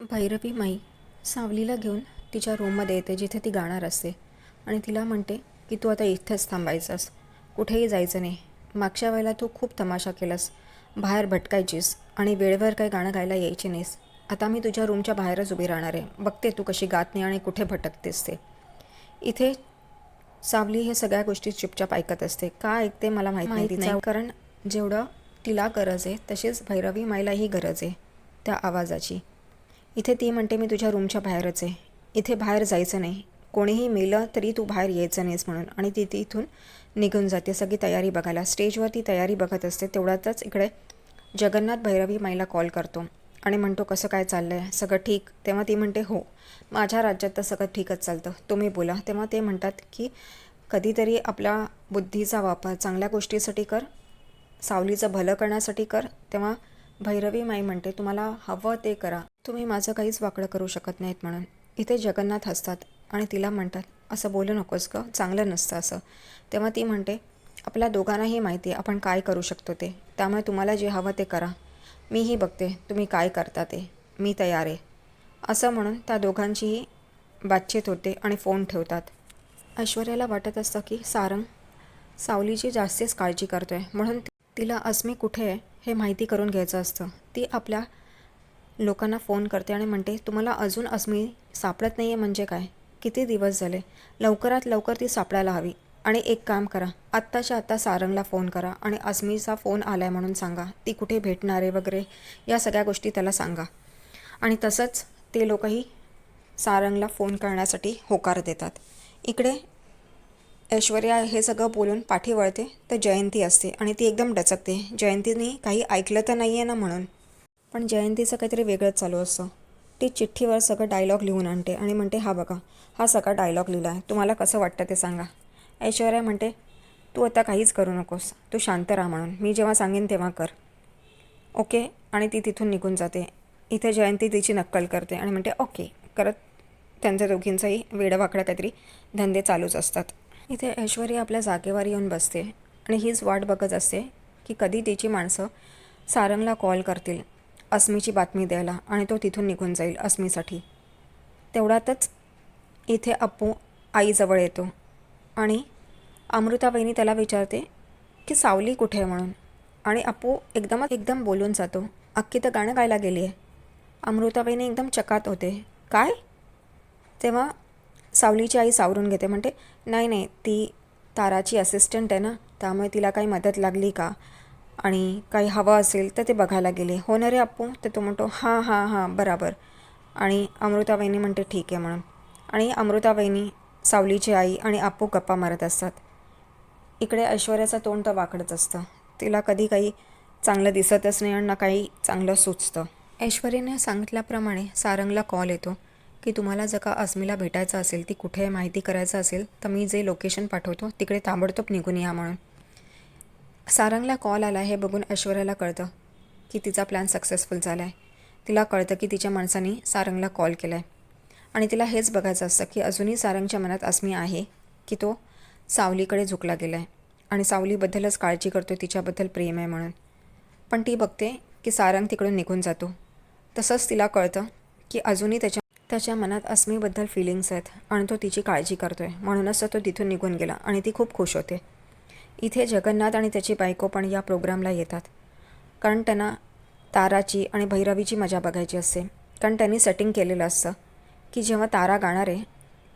भैरवी माई सावलीला घेऊन तिच्या रूममध्ये येते जिथे ती गाणार असते. आणि तिला म्हणते की तू आता इथेच थांबायचंस. कुठेही जायचं नाही. मागच्या वेळेला तू खूप तमाशा केलास. बाहेर भटकायचीस आणि वेळेवर काही गाणं गायला यायची नाहीस. आता मी तुझ्या रूमच्या बाहेरच उभी राहणार आहे. बघते तू कशी गात नाही आणि कुठे भटकतेस ते. इथे सावली हे सगळ्या गोष्टी चुपचाप ऐकत असते. का ऐकते मला माहीत नाही. कारण जेवढं तिला गरज आहे तशीच भैरवी माईलाही गरज आहे त्या आवाजाची. इथे ती म्हणते मी तुझ्या रूमच्या बाहेरच आहे. इथे बाहेर जायचं नाही. कोणीही मेलं तरी तू बाहेर यायचं नाहीस म्हणून. आणि ती तिथून निघून जाते. सगळी तयारी बघायला. स्टेजवर ती तयारी बघत असते. तेवढ्यातच इकडे जगन्नाथ भैरवी माईला कॉल करतो आणि म्हणतो कसं काय चाललं आहे सगळं ठीक? तेव्हा ती म्हणते हो. माझ्या राज्यात तर सगळं ठीकच चालतं. तुम्ही बोला. तेव्हा ते म्हणतात की कधीतरी आपल्या बुद्धीचा वापर चांगल्या गोष्टीसाठी कर. सावलीचं भलं करण्यासाठी कर. तेव्हा भैरवी माई म्हणते तुम्हाला हवं ते करा. तुम्ही माझं काहीच वाकडं करू शकत नाहीत म्हणून. इथे जगन्नाथ हसतात आणि तिला म्हणतात असं बोलू नकोस ग चांगलं नसतं असं. तेव्हा ती म्हणते आपल्या दोघांनाही माहिती आहे आपण काय करू शकतो ते. त्यामुळे तुम्हाला जे हवं ते करा. मीही बघते तुम्ही काय करता ते. मी तयार आहे. असं म्हणून त्या दोघांचीही बातचीत होते आणि फोन ठेवतात. ऐश्वर्याला वाटत असतं की सारंग सावलीची जास्तीच काळजी करतो आहे म्हणून तिला अस्मी कुठे आहे? हे माहिती करून घ्यायचं असतं. ती आपल्या लोकांना फोन करते आणि म्हणते तुम्हाला अजून अस्मी सापडत नाही आहे म्हणजे काय? किती दिवस झाले? लवकरात लवकर ती सापडायला हवी. आणि एक काम करा आत्ताच्या आत्ता सारंगला फोन करा आणि अस्मीचा फोन आला आहे म्हणून सांगा. ती कुठे भेटणार आहे वगैरे या सगळ्या गोष्टी त्याला सांगा. आणि तसंच ते लोकही सारंगला फोन करण्यासाठी होकार देतात. इकडे ऐश्वर्या हे सगळं बोलून पाठी वळते तर जयंती असते आणि ती एकदम डचकते. जयंतीने काही ऐकलं तर नाही आहे ना म्हणून. पण जयंतीचं काहीतरी वेगळंच चालू असतं. ती चिठ्ठीवर सगळं डायलॉग लिहून आणते आणि म्हणते हा बघा हा सगळा डायलॉग लिहिला आहे तुम्हाला कसं वाटतं ते सांगा. ऐश्वर्या म्हणते तू आता काहीच करू नकोस. तू शांत राहा म्हणून. मी जेव्हा सांगेन तेव्हा कर. ओके. आणि ती तिथून निघून जाते. इथे जयंती तिची नक्कल करते आणि म्हणते ओके. करत त्यांच्या दोघींचाही वेडवाकडा काहीतरी धंदे चालूच असतात. इथे ऐश्वर्या आपल्या जागेवर येऊन बसते आणि हीच वाट बघत असते की कधी तिची माणसं सारंगला कॉल करतील अस्मीची बातमी द्यायला आणि तो तिथून निघून जाईल अस्मीसाठी. तेवढ्यातच इथे अप्पू आईजवळ येतो आणि अमृताबाईनी त्याला विचारते की सावली कुठे आहे म्हणून? आणि अप्पू एकदमच एकदम बोलून जातो अख्खी तर गाणं गायला गेली आहे अमृताबाईने एकदम चकात होते काय? तेव्हा सावलीची आई सावरून घेते. म्हणते नाही नाही ती ताराची असिस्टंट आहे ना त्यामुळे तिला काही मदत लागली का? आणि काही हवं असेल तर ते बघायला गेले. हो ना रे अप्पू तर तो म्हणतो हां हां हां बराबर. आणि अमृताबाईनी म्हणते ठीक आहे म्हणून. आणि अमृताबाईनी सावलीची आई आणि आप्पू गप्पा मारत असतात. इकडे ऐश्वर्याचं तोंड तर वाकडच असतं. तिला कधी काही चांगलं दिसतच नाही आणि ना काही चांगलं सुचतं. ऐश्वर्याने सांगितल्याप्रमाणे सारंगला कॉल येतो. की तुम्हाला जर का अस्मीला भेटायचं असेल ती कुठे माहिती करायचं असेल तर मी जे लोकेशन पाठवतो तिकडे ताबडतोब निघून या म्हणून. सारंगला कॉल आला हे बघून ऐश्वर्याला कळतं की तिचा प्लॅन सक्सेसफुल झाला आहे तिला कळतं की तिच्या माणसांनी सारंगला कॉल केला आहे आणि तिला हेच बघायचं असतं की अजूनही सारंगच्या मनात अस्मी आहे की तो सावलीकडे झुकला गेला आहे आणि सावलीबद्दलच काळजी करतो तिच्याबद्दल प्रेम आहे म्हणून. पण ती बघते की सारंग तिकडून निघून जातो. तसंच तिला कळतं की अजूनही त्याच्या त्याच्या मनात अस्मीबद्दल फिलिंग्स आहेत आणि तो तिची काळजी करतो आहे म्हणूनच तर तो तिथून निघून गेला आणि ती खूप खुश होते. इथे जगन्नाथ आणि त्याची बायको पण या प्रोग्रामला येतात. कारण त्यांना ताराची आणि भैरवीची मजा बघायची असते. कारण त्यांनी सेटिंग केलेलं असतं की जेव्हा तारा गाणार आहे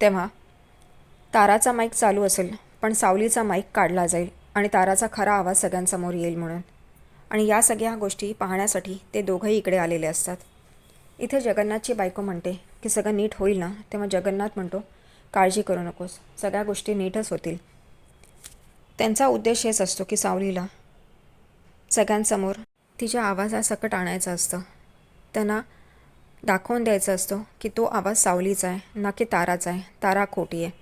तेव्हा ताराचा माईक चालू असेल पण सावलीचा माईक काढला जाईल आणि ताराचा खरा आवाज सगळ्यांसमोर येईल म्हणून. आणि या सगळ्या गोष्टी पाहण्यासाठी ते दोघंही इकडे आलेले असतात. इथे जगन्नाथची बायको म्हणते की सगळं नीट होईल ना तेव्हा जगन्नाथ म्हणतो काळजी करू नकोस सगळ्या गोष्टी नीटच होतील. त्यांचा उद्देश हेच असतो की सावलीला सगळ्यांसमोर तिच्या आवाजासकट आणायचं असतं. त्यांना दाखवून द्यायचं असतो की तो आवाज सावलीचा आहे ना की ताराचा आहे तारा खोटी आहे.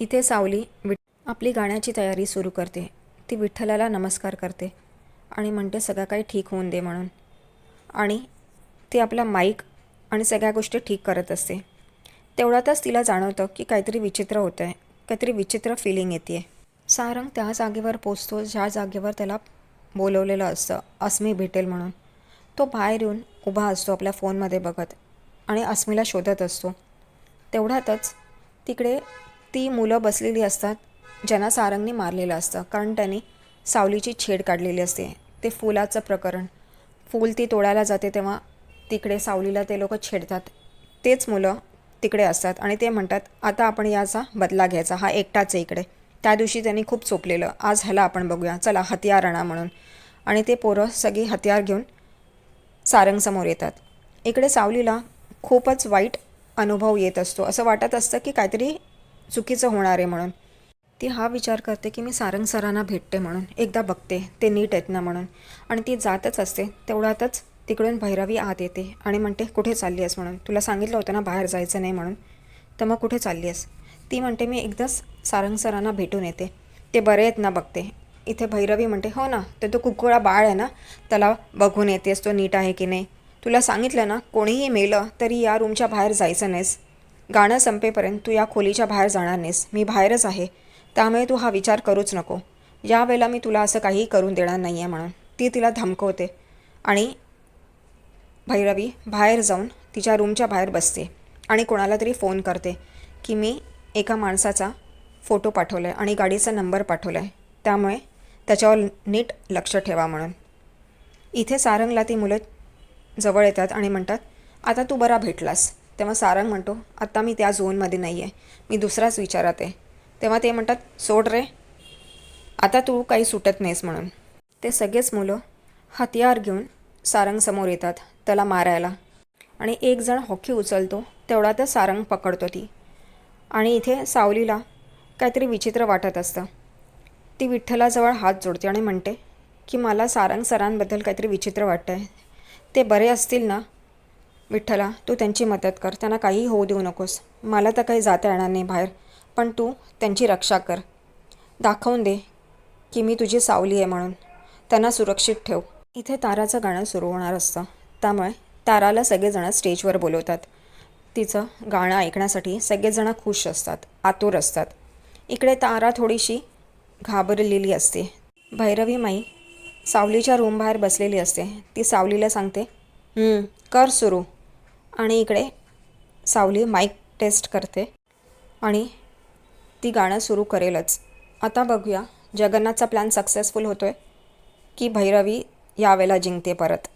इथे सावली विठ आपली गाण्याची तयारी सुरू करते. ती विठ्ठलाला नमस्कार करते आणि म्हणते सगळं काही ठीक होऊन दे म्हणून. आणि ती आपला माईक आणि सगळ्या गोष्टी ठीक करत असते. तेवढ्यातच तिला जाणवतं की काहीतरी विचित्र होतं आहे काहीतरी विचित्र फिलिंग येते सारंग त्या जागेवर पोचतो ज्या जागेवर त्याला बोलवलेलं असतं अस्मी भेटेल म्हणून. तो बाहेर येऊन उभा असतो आपल्या फोनमध्ये बघत आणि अस्मीला शोधत असतो. तेवढ्यातच तिकडे ती मुलं बसलेली असतात ज्यांना सारंगने मारलेलं असतं कारण त्यांनी सावलीची छेड काढलेली असते. ते फुलाचं प्रकरण. फूल ती तोडायला जाते तेव्हा तिकडे सावलीला ते लोक छेडतात. तेच मुलं तिकडे असतात आणि ते म्हणतात आता आपण याचा बदला घ्यायचा. हा एकटाच आहे इकडे. त्या दिवशी त्यांनी खूप चोपलेलं. आज ह्याला आपण बघूया. चला हतियार आणा म्हणून. आणि ते पोरं सगळी हतियार घेऊन सारंगसमोर येतात. इकडे सावलीला खूपच वाईट अनुभव येत असतो. असं वाटत असतं की काहीतरी चुकीचं होणार आहे म्हणून. ती हा विचार करते की मी सारंग सरांना भेटते म्हणून. एकदा बघते. ते नीट आहेत ना म्हणून. आणि ती जातच असते. तेवढ्यातच तिकडून भैरवी आत येते आणि म्हणते कुठे चालली आहेस म्हणून? तुला सांगितलं होतं ना बाहेर जायचं नाही म्हणून. तर मग कुठे चालली आहेस? ती म्हणते मी एकदाच सारंग सरांना भेटून येते. ते बरे आहेत ना बघते. इथे भैरवी म्हणते हो ना तर तो कुकुळा बाळ आहे ना त्याला बघून येतेस तो नीट आहे की नाही. तुला सांगितलं ना कोणीही मेलं तरी या रूमच्या बाहेर जायचं नाहीस. गाणं संपेपर्यंत तू या खोलीच्या बाहेर जाणार नाहीस. मी बाहेरच आहे. त्यामुळे तू हा विचार करूच नको. यावेळेला मी तुला असं काहीही करून देणार नाही आहे म्हणून. ती तिला धमकवते. आणि भैरवी बाहेर जाऊन तिच्या रूमच्या बाहेर बसते आणि कोणाला तरी फोन करते की मी एका माणसाचा फोटो पाठवला आहे आणि गाडीचा नंबर पाठवला आहे त्यामुळे त्याच्यावर नीट लक्ष ठेवा म्हणून. इथे सारंगला ती मुलं जवळ येतात आणि म्हणतात आता तू बरा भेटलास. तेव्हा सारंग म्हणतो आत्ता मी त्या झोनमध्ये नाही आहे मी दुसराच विचारात आहे. तेव्हा ते म्हणतात सोड रे. आता तू काही सुटत नाहीस म्हणून. ते सगळेच मुलं हतियार घेऊन सारंग समोर येतात त्याला मारायला. आणि एक जण हॉकी उचलतो तेवढा त्या सारंग पकडतो ती. आणि इथे सावलीला काहीतरी विचित्र वाटत असतं. ती विठ्ठलाजवळ हात जोडते आणि म्हणते की मला सारंग सरांबद्दल काहीतरी विचित्र वाटतं आहे ते बरे असतील ना? विठ्ठला तू त्यांची मदत कर त्यांना काहीही होऊ देऊ नकोस. मला तर काही जाता येणार नाही बाहेर पण तू त्यांची रक्षा कर. दाखवून दे की मी तुझी सावली आहे म्हणून. त्यांना सुरक्षित ठेव. इथे ताराचं गाणं सुरू होणार असतं. त्यामुळे ताराला सगळेजणं स्टेजवर बोलवतात. तिचं गाणं ऐकण्यासाठी सगळेजणं खुश असतात आतुर असतात. इकडे तारा थोडीशी घाबरलेली असते. भैरवी माई सावलीच्या रूमबाहेर बसलेली असते. ती सावलीला सांगते कर सुरू. आणि इकडे सावली माईक टेस्ट करते आणि ती गाणं सुरू करेलच. आता बघूया जगन्नाथचा प्लॅन सक्सेसफुल होतो आहे की भैरवी यावेळेला जिंकते परत.